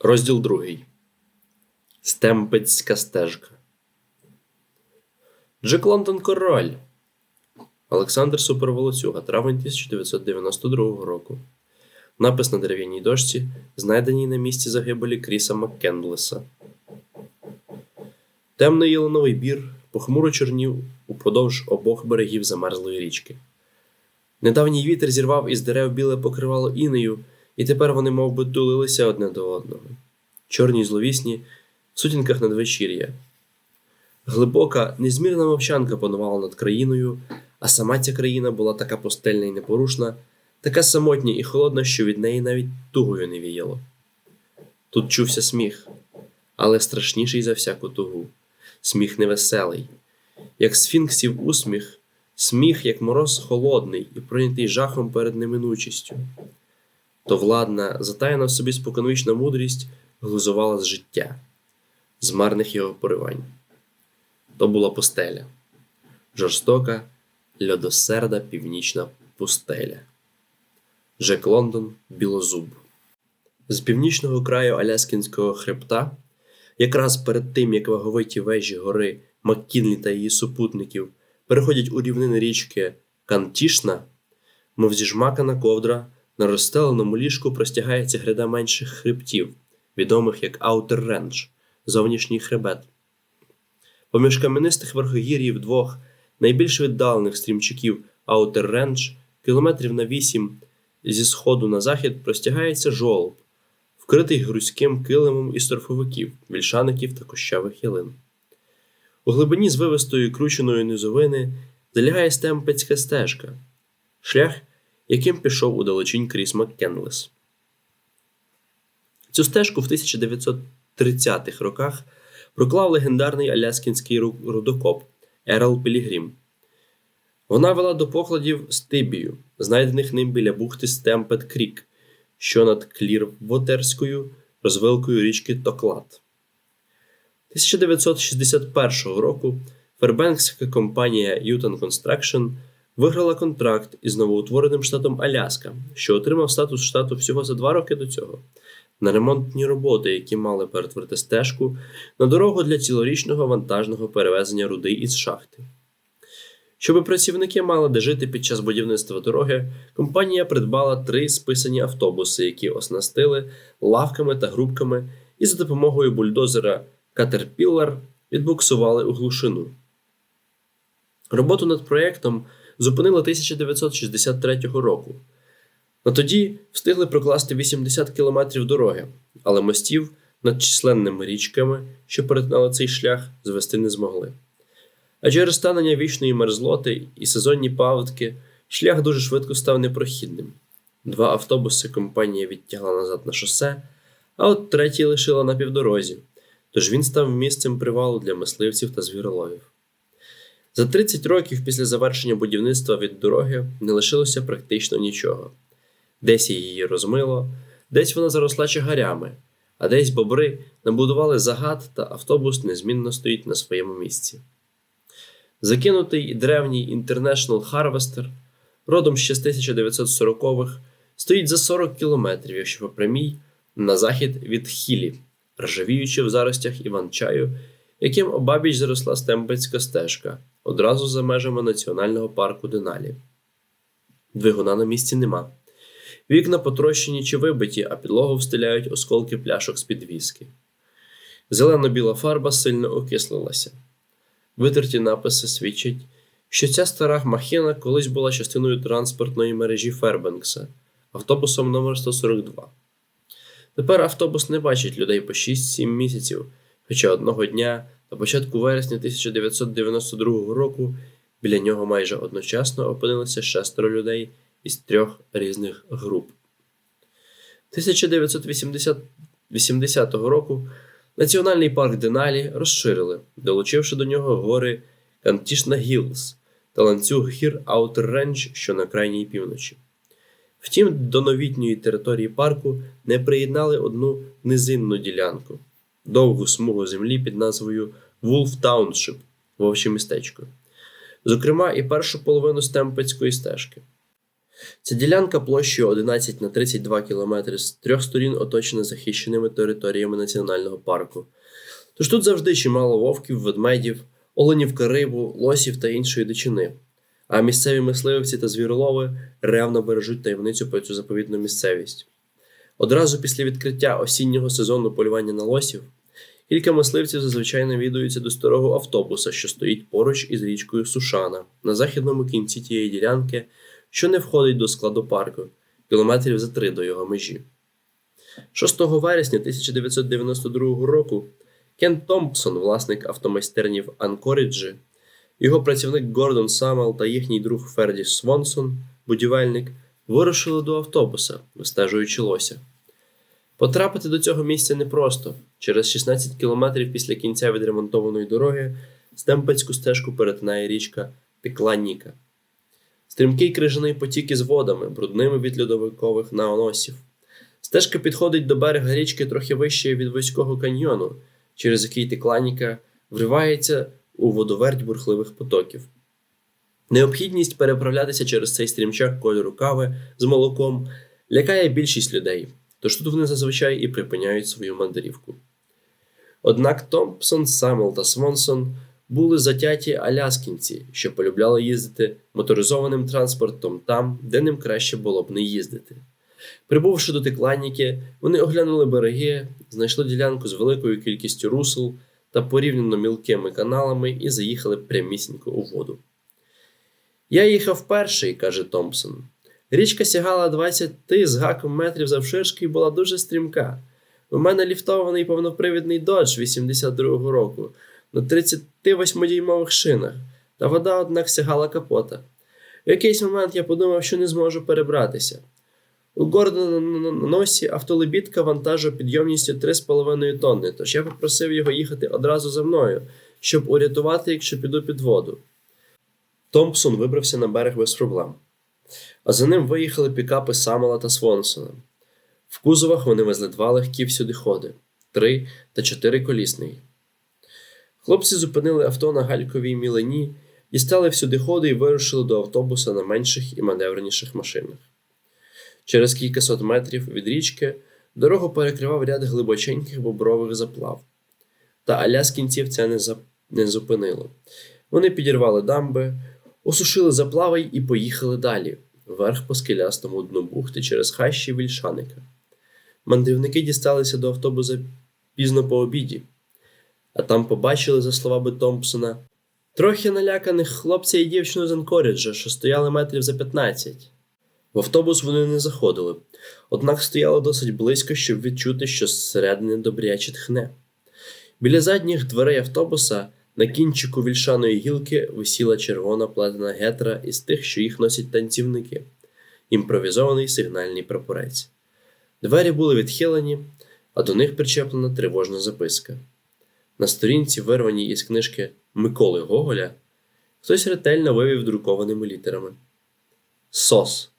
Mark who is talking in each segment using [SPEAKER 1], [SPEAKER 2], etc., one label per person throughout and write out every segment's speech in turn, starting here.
[SPEAKER 1] Розділ другий. Стемпецька стежка. Джек Лондон Король. Олександр Суперволоцюга. Травень 1992 року. Напис на дерев'яній дошці, знайденій на місці загибелі Кріса Маккендлеса. Темний ялиновий бір похмуро чорнів уподовж обох берегів замерзлої річки. Недавній вітер зірвав із дерев біле покривало інею, і тепер вони мов би, тулилися одне до одного. Чорні й зловісні, в сутінках надвечір'я. Глибока, незмірна мовчанка панувала над країною, а сама ця країна була така пустельна і непорушна, така самотня і холодна, що від неї навіть тугою не віяло. Тут чувся сміх, але страшніший за всяку тугу, сміх невеселий, як сфінксів усміх, сміх, як мороз холодний і пройнятий жахом перед неминучістю. То владна, затаяна в собі споконвічна мудрість глузувала з життя, з марних його поривань. То була пустеля, жорстока, льодосерда північна пустеля. Джек Лондон Білозуб. З північного краю Аляскінського хребта, якраз перед тим, як ваговиті вежі гори Маккінлі та її супутників переходять у рівнини річки Кантішна, мов зіжмакана ковдра, на розстеленому ліжку простягається гряда менших хребтів, відомих як Аутер Рендж, зовнішній хребет. Поміж кам'янистих верхогір'їв двох найбільш віддалених стрімчиків Аутер Рендж, кілометрів на вісім зі сходу на захід простягається жолоб, вкритий грузьким килимом із торфовиків, вільшаників та кощавих ялин. У глибині звивистої крученої низовини залягає стемпецька стежка, шлях, яким пішов у далечінь Кріс Маккенлес. Цю стежку в 1930-х роках проклав легендарний аляскінський рудокоп Ерал Пілігрім. Вона вела до покладів Стибію, знайдених ним біля бухти Стемпет Крік, що над Клірвотерською розвилкою річки Токлад. 1961 року фербенкська компанія Ютон Construction виграла контракт із новоутвореним штатом Аляска, що отримав статус штату всього за два роки до цього, на ремонтні роботи, які мали перетворити стежку на дорогу для цілорічного вантажного перевезення руди із шахти. Щоби працівники мали де жити під час будівництва дороги, компанія придбала три списані автобуси, які оснастили лавками та грубками, і за допомогою бульдозера Caterpillar відбуксували у глушину. Роботу над проєктом зупинили 1963 року. На тоді встигли прокласти 80 кілометрів дороги, але мостів над численними річками, що перетинали цей шлях, звести не змогли. А через станення вічної мерзлоти і сезонні паводки шлях дуже швидко став непрохідним. Два автобуси компанія відтягла назад на шосе, а от третій лишила на півдорозі, тож він став місцем привалу для мисливців та звіроловів. За 30 років після завершення будівництва від дороги не лишилося практично нічого. Десь її розмило, десь вона заросла чагарями, а десь бобри набудували загад, та автобус незмінно стоїть на своєму місці. Закинутий древній International Harvester, родом ще з 1940-х, стоїть за 40 кілометрів, якщо по прямій, на захід від Хілі, ржавіючи в заростях Іван-чаю, яким обабіч заросла Стемпецька стежка, одразу за межами національного парку Деналі. Двигуна на місці нема. Вікна потрощені чи вибиті, а підлогу встиляють осколки пляшок з під віскі. Зелено-біла фарба сильно окислилася. Витерті написи свідчать, що ця стара махина колись була частиною транспортної мережі Фербенкса, автобусом номер 142 Тепер автобус не бачить людей по 6-7 місяців, хоча одного дня, на початку вересня 1992 року, біля нього майже одночасно опинилися шестеро людей із трьох різних груп. 1980 року Національний парк Деналі розширили, долучивши до нього гори Кантішна Гілз та ланцюг гір Аутер Рендж, що на крайній півночі. Втім, до новітньої території парку не приєднали одну низинну ділянку, довгу смугу землі під назвою Вулф Тауншип Вовче містечко, зокрема, і першу половину Стемпецької стежки. Ця ділянка площею 11 на 32 км з трьох сторін оточена захищеними територіями національного парку. Тож тут завжди чимало вовків, ведмедів, оленів карибу, лосів та іншої дичини. А місцеві мисливці та звіролови ревно бережуть таємницю про цю заповідну місцевість. Одразу після відкриття осіннього сезону полювання на лосів кілька мисливців зазвичай навідуються до старого автобуса, що стоїть поруч із річкою Сушана на західному кінці тієї ділянки, що не входить до складу парку, кілометрів за три до його межі. 6 вересня 1992 року Кен Томпсон, власник автомайстерні в Анкоріджі, його працівник Гордон Самел та їхній друг Ферді Свонсон, будівельник, вирушили до автобуса, вистежуючи лося. Потрапити до цього місця непросто. Через 16 кілометрів після кінця відремонтованої дороги Стемпецьку стежку перетинає річка Пекланіка. Стрімкий крижаний потік із водами, брудними від льодовикових наоносів. Стежка підходить до берега річки трохи вище від вузького каньйону, через який Текланіка вривається у водоверть бурхливих потоків. Необхідність переправлятися через цей стрімчак кольору кави з молоком лякає більшість людей, тож тут вони зазвичай і припиняють свою мандрівку. Однак Томпсон, Саммел та Свонсон були затяті аляскінці, що полюбляли їздити моторизованим транспортом там, де ним краще було б не їздити. Прибувши до Текланіки, вони оглянули береги, знайшли ділянку з великою кількістю русел та порівняно мілкими каналами і заїхали прямісінько у воду. Я їхав перший, каже Томпсон. Річка сягала 20 з гаком метрів завширшки і була дуже стрімка. У мене ліфтований повнопривідний додж 82-го року на 38-дюймових шинах, та вода, однак, сягала капота. В якийсь момент я подумав, що не зможу перебратися. У Гордона на носі автолебідка вантажу підйомністю 3,5 тонни, тож я попросив його їхати одразу за мною, щоб урятувати, якщо піду під воду. Томпсон вибрався на берег без проблем. А за ним виїхали пікапи Самела та Свонсона. В кузовах вони везли два легкі всюдиходи три та чотири колісний. Хлопці зупинили авто на гальковій мілені, дістали всюдиходи і вирушили до автобуса на менших і маневреніших машинах. Через кількасот метрів від річки дорогу перекривав ряд глибоченьких бобрових заплав. Та аляскінців це не, за... не зупинило. Вони підірвали дамби, осушили заплави і поїхали далі, вверх по скелястому дну бухти через хащі вільшаника. Мандрівники дісталися до автобуса пізно по обіді, а там побачили, за словами Томпсона, трохи наляканих хлопця і дівчину з Анкоріджа, що стояли метрів за 15. В автобус вони не заходили, однак стояли досить близько, щоб відчути, що зсередини добряче тхне. Біля задніх дверей автобуса на кінчику вільшаної гілки висіла червона плетена гетра із тих, що їх носять танцівники, імпровізований сигнальний прапорець. Двері були відхилені, а до них причеплена тривожна записка. На сторінці, вирваній із книжки Миколи Гоголя, хтось ретельно вивів друкованими літерами: СОС.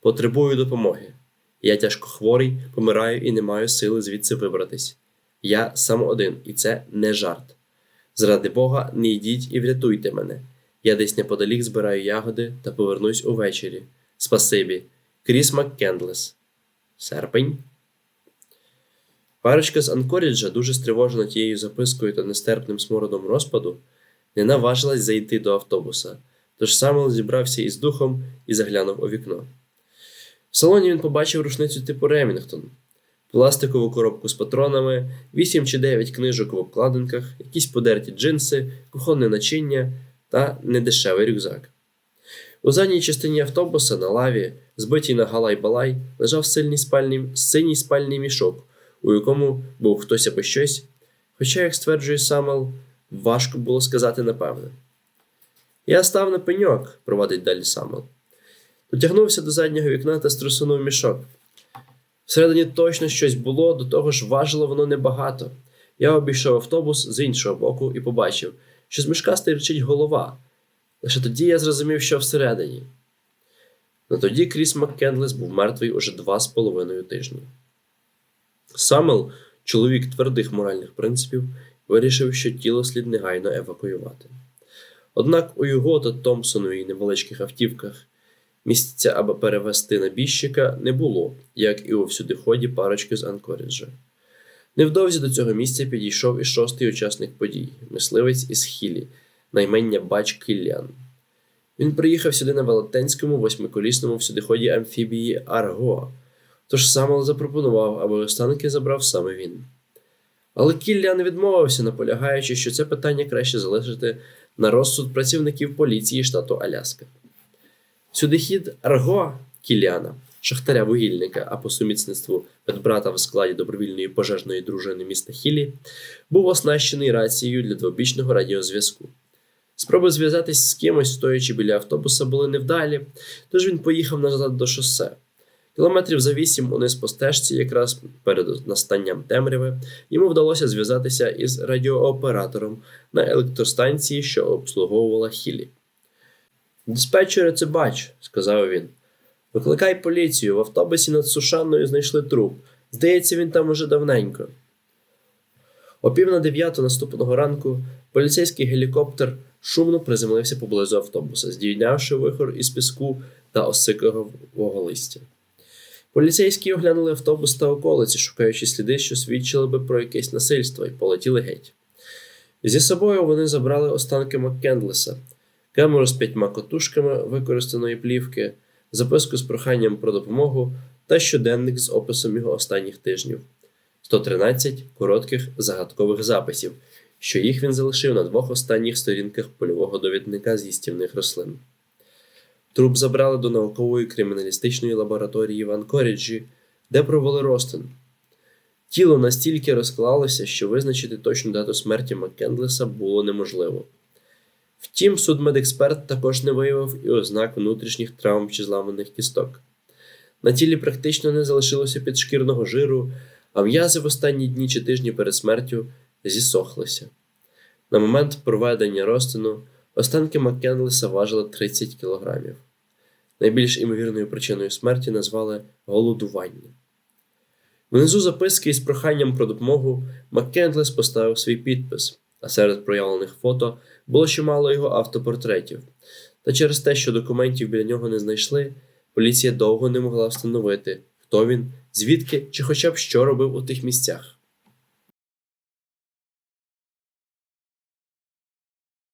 [SPEAKER 1] Потребую допомоги. Я тяжко хворий, помираю і не маю сили звідси вибратись. Я сам один, і це не жарт. Заради Бога, не йдіть і врятуйте мене. Я десь неподалік збираю ягоди та повернусь увечері. Спасибі, Кріс Маккендлес. Серпень. Парочка з Анкоріджа, дуже стривожена тією запискою та нестерпним смородом розпаду, не наважилась зайти до автобуса, тож Самел зібрався із духом і заглянув у вікно. В салоні він побачив рушницю типу Ремінгтон, пластикову коробку з патронами, 8 чи 9 книжок в обкладинках, якісь подерті джинси, кухонне начиння та недешевий рюкзак. У задній частині автобуса на лаві, збитій на галай-балай, лежав сильний спальний, синій спальний мішок, у якому був хтось або щось, хоча, як стверджує Самел, важко було сказати напевне. Я став на пеньок, провадить далі Самел. Дотягнувся до заднього вікна та струсунув мішок. Всередині точно щось було, до того ж важило воно небагато. Я обійшов автобус з іншого боку і побачив, що з мішка стирчить голова. Лише тоді я зрозумів, що всередині. На тоді Кріс Маккенлес був мертвий уже два з половиною тижні. Самел, чоловік твердих моральних принципів, вирішив, що тіло слід негайно евакуювати. Однак у його та Томпсоновій невеличких автівках Місця, аби перевести набіжчика, не було, як і у всюдиході парочки з Анкоріджа. Невдовзі до цього місця підійшов і шостий учасник подій мисливець із Хілі, наймення Бач Кіллян. Він приїхав сюди на велетенському восьмиколісному всюдиході амфібії Арго, тож сам запропонував, аби останки забрав саме він. Але Кіллян відмовився, наполягаючи, що це питання краще залишити на розсуд працівників поліції штату Аляска. Сюдихід Арго Кілляна, шахтаря-вугільника, а по сумісництву медбрата в складі добровільної пожежної дружини міста Хілі, був оснащений рацією для двобічного радіозв'язку. Спроби зв'язатись з кимось, стоячи біля автобуса, були невдалі, тож він поїхав назад до шосе. Кілометрів за вісім униз по стежці, якраз перед настанням темряви, йому вдалося зв'язатися із радіооператором на електростанції, що обслуговувала Хілі. Диспетчере, це бач, сказав він. Викликай поліцію, в автобусі над Сушанною знайшли труп. Здається, він там уже давненько. О пів на дев'яту наступного ранку поліцейський гелікоптер шумно приземлився поблизу автобуса, здійнявши вихор із піску та осикового листя. Поліцейські оглянули автобус та околиці, шукаючи сліди, що свідчили би про якесь насильство, і полетіли геть. Зі собою вони забрали останки Маккендлеса, камеру з п'ятьма котушками використаної плівки, записку з проханням про допомогу та щоденник з описом його останніх тижнів. 113 коротких загадкових записів, що їх він залишив на двох останніх сторінках польового довідника з їстівних рослин. Труп забрали до наукової криміналістичної лабораторії в Анкоріджі, де провели розтин. Тіло настільки розклалося, що визначити точну дату смерті Маккендлеса було неможливо. Втім, судмедексперт також не виявив і ознак внутрішніх травм чи зламаних кісток. На тілі практично не залишилося підшкірного жиру, а м'язи в останні дні чи тижні перед смертю зісохлися. На момент проведення розтину останки Маккенлеса важили 30 кілограмів. Найбільш імовірною причиною смерті назвали голодування. Внизу записки із проханням про допомогу Маккендлес поставив свій підпис, а серед проявлених фото було чимало його автопортретів. Та через те, що документів біля нього не знайшли, поліція довго не могла встановити, хто він, звідки чи хоча б що робив у тих місцях.